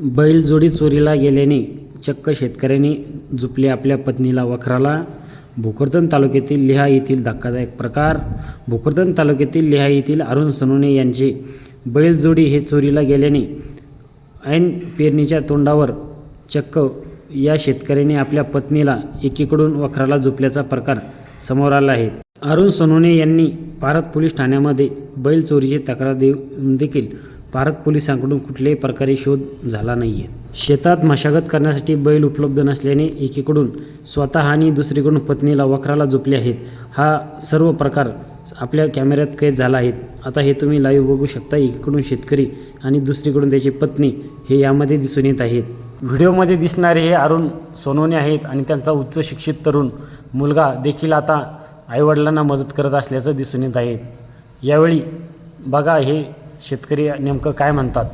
बैलजोडी चोरीला गेल्याने चक्क शेतकऱ्यांनी जुपले आपल्या पत्नीला वखराला. भोकरदन तालुक्यातील लिहा येथील धक्कादायक प्रकार. भोकरदन तालुक्यातील लिहा येथील अरुण सनोने यांचे बैलजोडी हे चोरीला गेल्याने ऐन पेरणीच्या तोंडावर चक्क या शेतकऱ्याने आपल्या पत्नीला एकीकडून वखराला झोपल्याचा प्रकार समोर आला आहे. अरुण सोनोने यांनी भारत पोलीस ठाण्यामध्ये बैल चोरीची तक्रार देऊन देखील भारत पोलिसांकडून कुठल्याही प्रकारे शोध झाला नाही आहे शेतात मशागत करण्यासाठी बैल उपलब्ध नसल्याने एकीकडून स्वतः आणि दुसरीकडून पत्नीला वखराला झोपले आहेत. हा सर्व प्रकार आपल्या कॅमेऱ्यात कैद झाला आहे आता हे तुम्ही लाईव्ह बघू शकता. एकीकडून शेतकरी आणि दुसरीकडून त्याची पत्नी हे यामध्ये दिसून येत आहेत. व्हिडिओमध्ये दिसणारे हे अरुण सोनवणे आहेत आणि त्यांचा उच्च शिक्षित तरुण मुलगा देखील आता आईवडिलांना मदत करत असल्याचं दिसून येत आहे. यावेळी बघा हे शेतकरी नेमकं काय म्हणतात?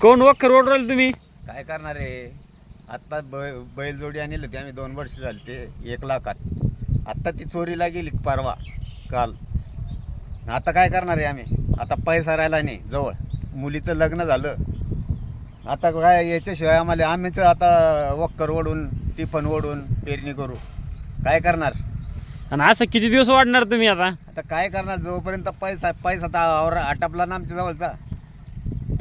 कोण वखर ओढराल तुम्ही? काय करणार आहे? आत्ता बै बैलजोडी आणली होती आम्ही दोन वर्ष झाली ते एक लाखात. आत्ता ती चोरीला गेली परवा काल. आता काय करणार आहे आम्ही? आता पैसा राहिला नाही जवळ. मुलीचं लग्न झालं. आता काय याच्याशिवाय आम्हाला आम्हीच आता वक्कर ओढून टिफन ओढून पेरणी करू. काय करणार? आणि असं किती दिवस वाढणार तुम्ही आता? आता काय करणार? जोपर्यंत पैसा पैसा तर आवर आटापला ना आमच्या जवळचा.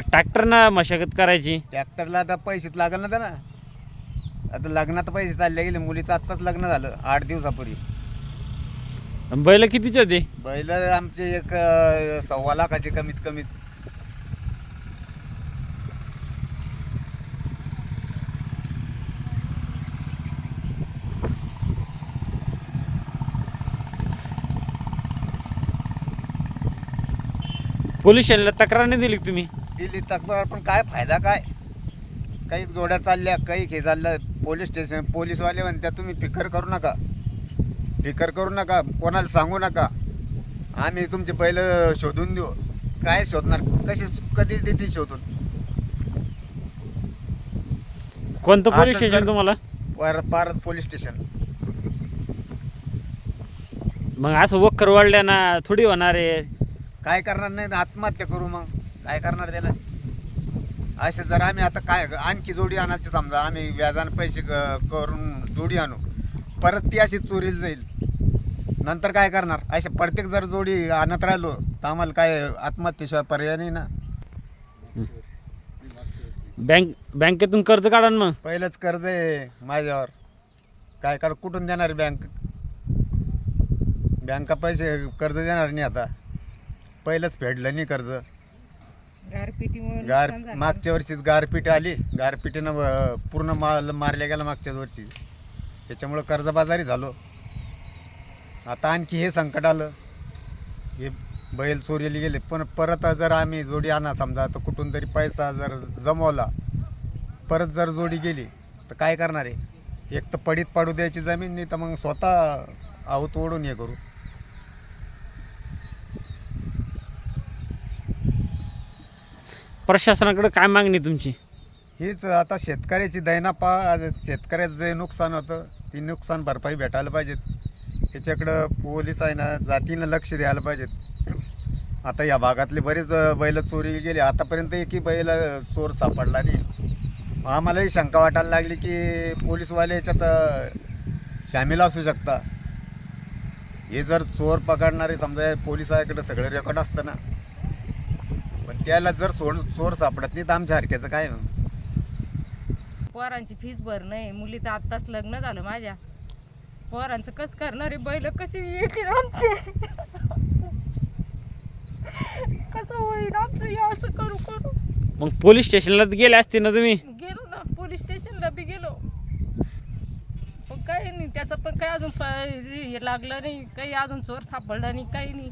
ट्रॅक्टरनं मशागत करायची? ट्रॅक्टरला आता पैसेच लागल ना. त्याला आता लग्नात पैसे चालले गेले. मुलीचं आत्ताच लग्न झालं आठ दिवसापूर्वी. आणि बैल कितीचे होते? बैल आमचे एक अं, सव्वा लाखाचे कमीत कमीत. पोलीस स्टेशनला तक्रार नाही दिली का तुम्ही? दिली तक्रार पण काय फायदा काय? काही जोड्या चालल्या काही हे चाललं. पोलीस स्टेशन पोलीसवाले म्हणत्या तुम्ही फिकर करू नका. फिकर करू नका. कोणाला सांगू नका. आम्ही तुमचे बैल शोधून देऊ. काय शोधणार? कशी कधीच देतील शोधून? कोणतं पोलीस आता स्टेशन जर- तुम्हाला? पारत पारत पोलीस स्टेशन. मग असं वखर वाढल्याना थोडी होणार आहे. काय करणार नाही आत्महत्या करू मग. काय करणार त्याला? असे जर आम्ही आता काय आणखी जोडी आणायची समजा आम्ही व्याजाने पैसे करून जोडी आणू. परत ती अशी चोरीला जाईल. नंतर काय करणार? असे प्रत्येक जर जोडी आणत राहिलो तर आम्हाला काय आत्महत्येशिवाय पर्याय नाही ना. बँक बँकेतून कर्ज काढा ना मग. पहिलंच कर्ज आहे माझ्यावर. काय कर कुठून देणार बँक? बँका पैसे कर्ज देणार नाही आता. पहिलंच फेडलं नाही कर्ज. गारपिटीमुळे गार नुकसान झालं. मागच्या वर्षीच गारपीट आली. गारपिटीनं अं, पूर्ण माल मारल्या गेला मागच्याच वर्षी. त्याच्यामुळं कर्जबाजारी झालो. आता आणखी हे संकट आलं. हे बैल चोरीला गेले. पण परत जर आम्ही जोडी आणा समजा तर कुठून तरी पैसा जर जमवला परत जर जोडी गेली तर काय करणार आहे? एक तर पडीत पाडू द्यायची जमीन नाही तर मग स्वतः आऊत ओढून हे करू. प्रशासनाकडे काय मागणी तुमची? हीच आता शेतकऱ्याची दैना पा शेतकऱ्याचं जे नुकसान होतं ती नुकसान भरपाई भेटायला पाहिजेत. त्याच्याकडं पोलीस आहे ना जातीनं लक्ष द्यायला पाहिजेत. आता या भागातले बरेच बैल चोरी गेले. आतापर्यंत एकही बैल चोर सापडला नाही. आम्हालाही शंका वाटायला लागली की पोलीसवाले याच्यात शामिल सामील असू शकता. हे जर चोर पकडणारे समजा पोलिसाकडे सगळं रेकॉर्ड असतं ना. त्याला जर सोड चोर सापडत नाही तर आमच्या हरक्याचं काय? मग पोरांची फीस भरणं आहे मुलीचं आत्ताच लग्न झालं माझ्या. पोरांचं कस करणार आहे बैल कशी येतील आमचे? कसं होईल आमचं? हे असं करू करू. मग पोलीस स्टेशनला गेले असते ना तुम्ही? गेलो ना. पोलीस स्टेशनला बी गेलो. पण काही नाही. त्याचं पण काही अजून प- हे लागलं नाही. काही अजून चोर सापडला नाही. काही नाही.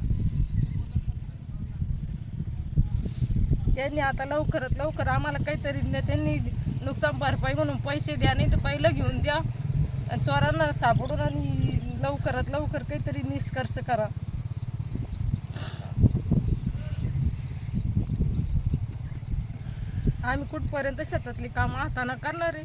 त्यांनी आता लवकरात लवकर आम्हाला काहीतरी न- त्यांनी नुकसान भरपाई म्हणून पैसे द्या नाही तर पहिलं घेऊन द्या. आणि चोरांना सापडून आणि लवकरात लवकर काहीतरी निष्कर्ष करा. आम्ही कुठपर्यंत शेतातली कामं हाताना करणार आहे?